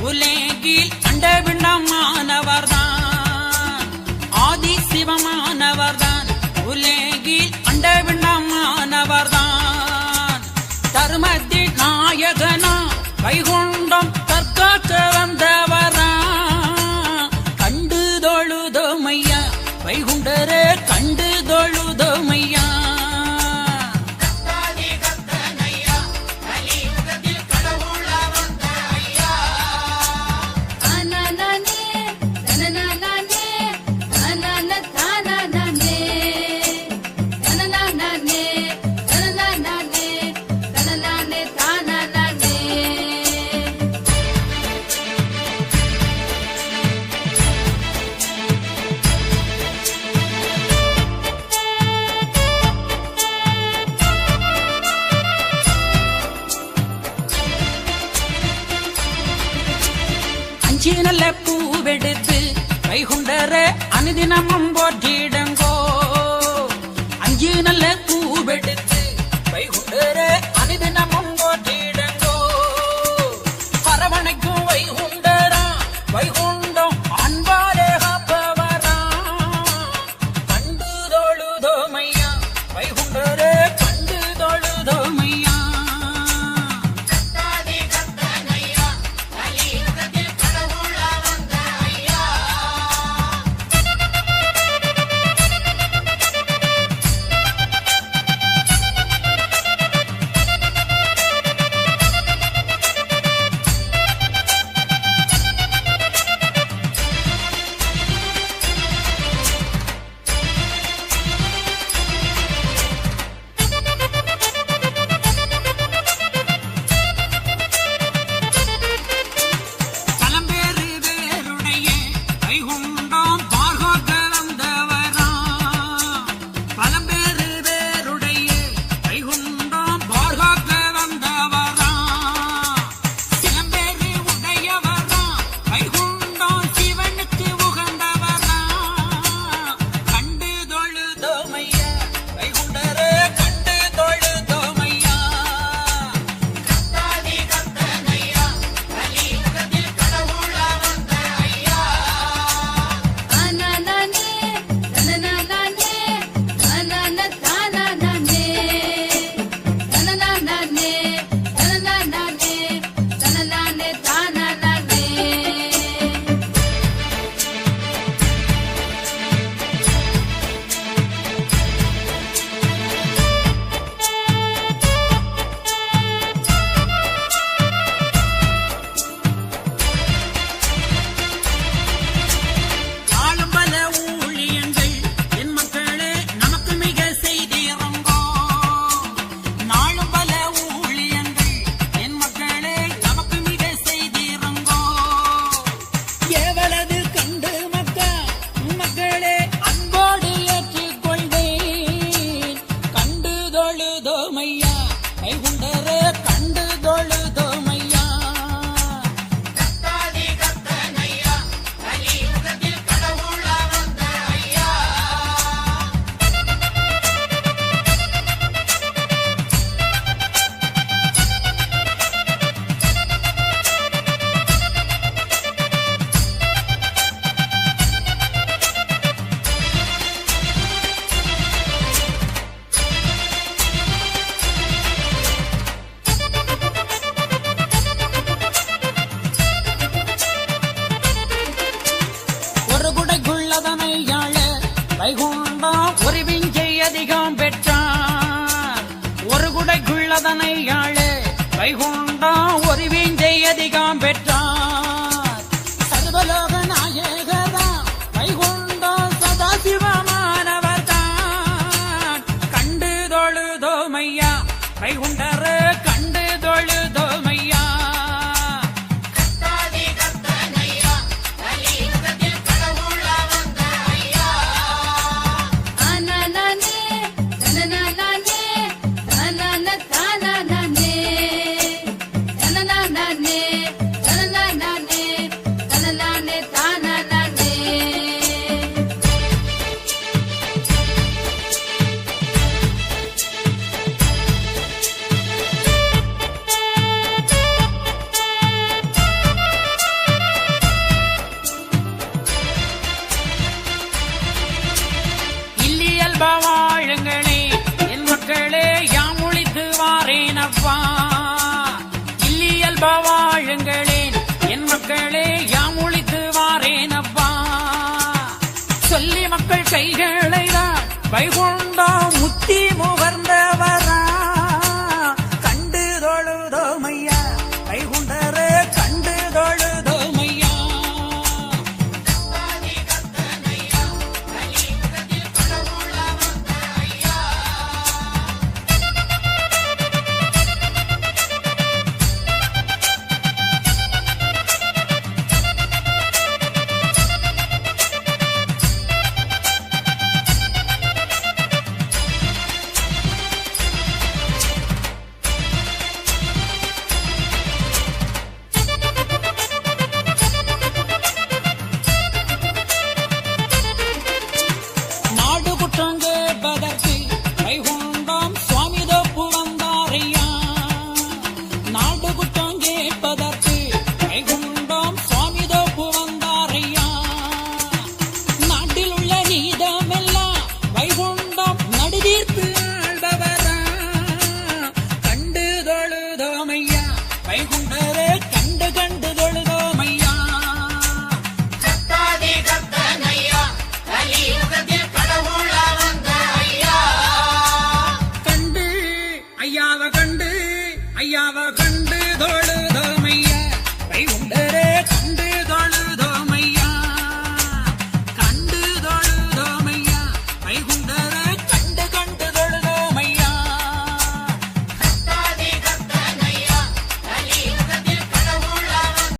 உலகில் அண்டவிண்டமானவர்தான் ஆதி சிவமானவர்தான். உலகில் அண்டவிண்டமானவர்தான் தர்மத்தில் நாயகனா வைகுண்டம் தற்காக்க வந்த அனுதினமும் போற்றிடும் அதனை ஆள. வைகுண்டா ஒருவேஞ்சை அதிகம் பெற்றார். சர்வலோக நாயகதா வைகுண்டா சதாசிவமானவர் தான். கண்டு தொழுதோமையா வைகுண்டர அப்பா வாழுங்களேன் என் மக்களே யாம் ஒழித்து வாரேன் அப்பா சொல்லி மக்கள் கைகளை தான் வைகுண்டா